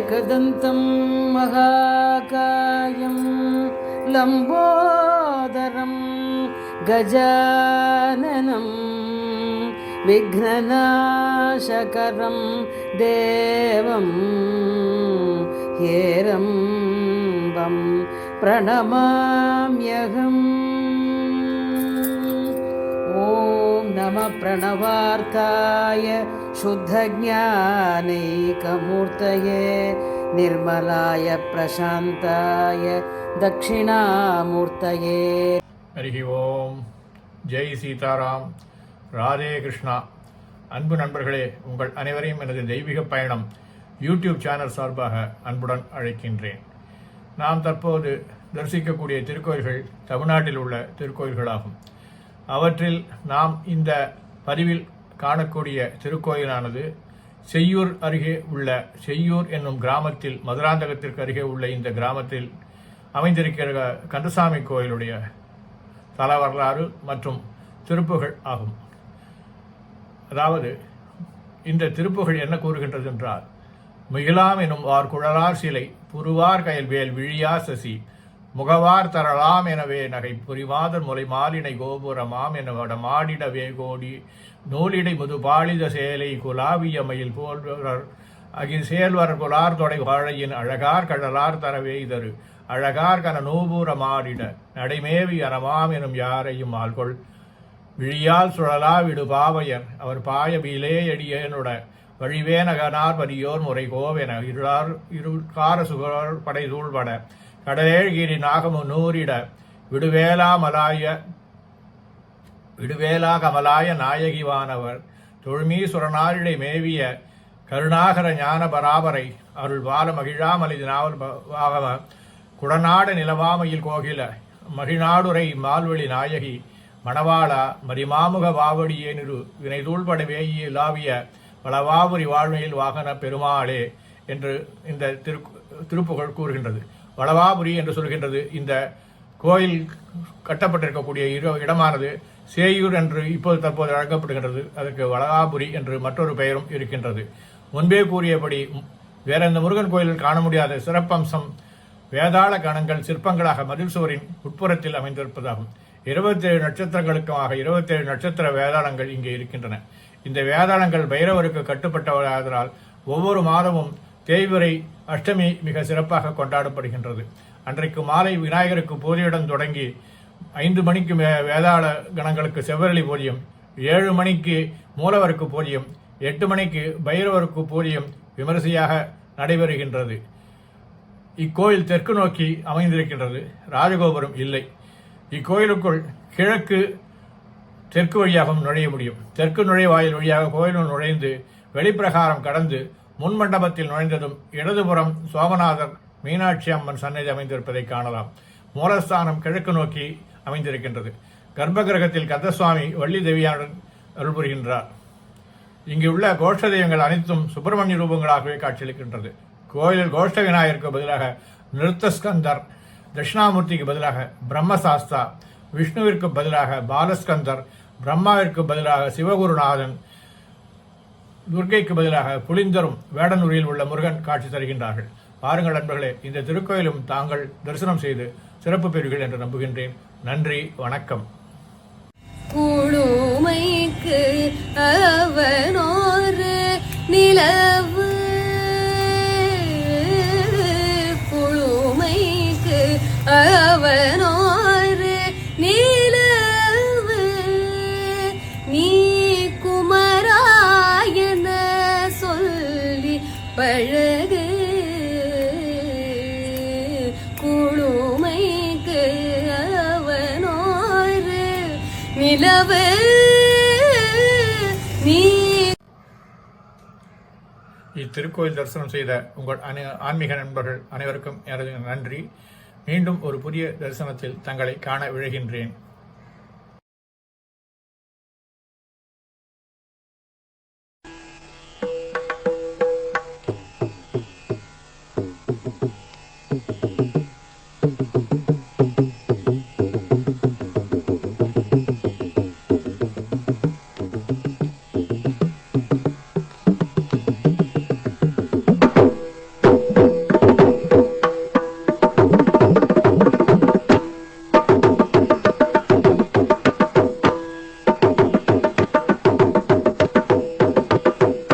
एकदन्तं महाकायं लम्बोदरं गजाननं विघ्ननाशकरं देवं हेरम्बं प्रणमाम्यहम् ॐ नमः प्रणवार्ताय शुद्धज्ञानैकमूर्तये निर्मलाय प्रशान्ताय दक्षिणामूर्तये ஹரிஹி ஓம் ஜெய் சீதாராம் ராதே கிருஷ்ணா அன்பு நண்பர்களே உங்கள் அனைவரையும் எனது தெய்வீக பயணம் யூடியூப் சேனல் சார்பாக அன்புடன் அழைக்கின்றேன். நாம் தற்போது தரிசிக்கக்கூடிய திருக்கோயில்கள் தமிழ்நாட்டில் உள்ள திருக்கோயில்களாகும். அவற்றில் நாம் இந்த பதிவில் காணக்கூடிய திருக்கோயிலானது செய்யூர் அருகே உள்ள செய்யூர் என்னும் கிராமத்தில் மதுராந்தகத்திற்கு அருகே உள்ள இந்த கிராமத்தில் அமைந்திருக்கிற கந்தசாமி கோயிலுடைய தல வரலாறு மற்றும் திருப்புகள் ஆகும். அதாவது இந்த திருப்புகள் என்ன கூறுகின்றது என்றால் மிகிலாம் எனும் வார் குழலார் சிலை புருவார் கயல்வேல் விழியா சசி முகவார் தரலாம் எனவே நகை புரிமாதர் முலை மாலினை கோபுரமாம் என வட மாடிட வேகோடி நூலிடை முது பாலித சேலை குலாவிய மயில் போல்வர் அகில் சேல்வர் குலார் தொடை வாழையின் அழகார் கடலார் தரவே இதரு அழகார் கன நூபூர மாடிட நடைமேவி அறமாம் எனும் யாரையும் ஆள்கொள் விழியால் சுழலா விடு பாவையர் அவர் பாய எடியனுட. வழிவே நகனார் பரியோர் முறை கோவென இருளார் இருள்கார சுகர் படை சூழ்பட. கடலேழ்கிரி நாகமு நூறிட. விடுவேலா மலாய விடுவேலா கமலாய நாயகிவானவர் தொழுமீசுரனாரிடை மேவிய கருணாகர ஞான பராபரை. அருள் பால மகிழாமலை நாவல் பாகம குடநாட நிலவாமையில் கோகில. மகிழ்நாடுரை மால்வழி நாயகி. மணவாளா மரிமாமுக வாவடியே நிரு தூள்பட வேயி லாவிய வளவாபுரி வாழ்மையில் வாகன பெருமாளே என்று இந்த திரு திருப்புகழ் கூறுகின்றது. வளவாபுரி என்று சொல்கின்றது இந்த கோயில் கட்டப்பட்டிருக்கக்கூடிய இரு இடமானது சேயூர் என்று இப்போது தற்போது அழைக்கப்படுகின்றது. அதற்கு வளகாபுரி என்று மற்றொரு பெயரும் இருக்கின்றது. முன்பே கூறியபடி வேற எந்த முருகன் கோயிலில் காண முடியாத சிறப்பம்சம் வேதாள கணங்கள் சிற்பங்களாக மதில் சுவரின் உட்புறத்தில் அமைந்திருப்பதாகும். இருபத்தேழு நட்சத்திரங்களுக்குமாக இருபத்தேழு நட்சத்திர வேதாளங்கள் இங்கே இருக்கின்றன. இந்த வேதாளங்கள் பைரவருக்கு கட்டுப்பட்டவராதனால் ஒவ்வொரு மாதமும் தேய்விரை அஷ்டமி மிக சிறப்பாக கொண்டாடப்படுகின்றது. அன்றைக்கு மாலை விநாயகருக்கு பூஜையுடன் தொடங்கி ஐந்து மணிக்கு வேதாள கணங்களுக்கு செவ்வரளி பூஜ்யம் ஏழு மணிக்கு மூலவருக்கு பூஜ்யம் எட்டு மணிக்கு பைரவருக்கு பூஜ்யம் விமரிசையாக நடைபெறுகின்றது. இக்கோயில் தெற்கு நோக்கி அமைந்திருக்கின்றது. ராஜகோபுரம் இல்லை. இக்கோயிலுக்குள் கிழக்கு தெற்கு வழியாகவும் நுழைய முடியும். தெற்கு நுழைவாயில் வழியாக கோயிலுள் நுழைந்து வெளிப்பிரகாரம் கடந்து முன் மண்டபத்தில் நுழைந்ததும் இடதுபுறம் சோமநாதர் மீனாட்சி அம்மன் சன்னதி அமைந்திருப்பதை காணலாம். மூலஸ்தானம் கிழக்கு நோக்கி அமைந்திருக்கின்றது. கர்ப்பகிரகத்தில் கந்தசுவாமி வள்ளி தேவியாருடன் அருள் புரிகின்றார். இங்கு உள்ள கோஷ்ட தெய்வங்கள் அனைத்தும் சுப்பிரமணிய ரூபங்களாகவே காட்சியளிக்கின்றது. கோயிலில் கோஷ்ட விநாயகருக்கு பதிலாக நிருத்தஸ்கந்தர் தட்சிணாமூர்த்திக்கு பதிலாக பிரம்மசாஸ்தா விஷ்ணுவிற்கு பதிலாக பாலஸ்கந்தர் பிரம்மாவிற்கு பதிலாக சிவகுருநாதன் துர்க்கைக்கு பதிலாக புலிந்தரும் வேடனூரில் உள்ள முருகன் காட்சி தருகின்றார்கள். பாருங்கள் நண்பர்களே இந்த திருக்கோயிலும் தாங்கள் தரிசனம் செய்து சிறப்பு பெறுவீர்கள் என்று நம்புகின்றேன். நன்றி வணக்கம். குழுமைக்கு அவனோரு நிலவு அவனோரு நிலவு. நீ குமராயன சொல்லி பழகு. குழுமைக்கு அவனோரு நிலவு. நீ இத்திருக்கோயில் தரிசனம் செய்த உங்கள் அனை ஆன்மீக நண்பர்கள் அனைவருக்கும் எனது நன்றி. மீண்டும் ஒரு புதிய தரிசனத்தில் தங்களை காண விழுகின்றேன்.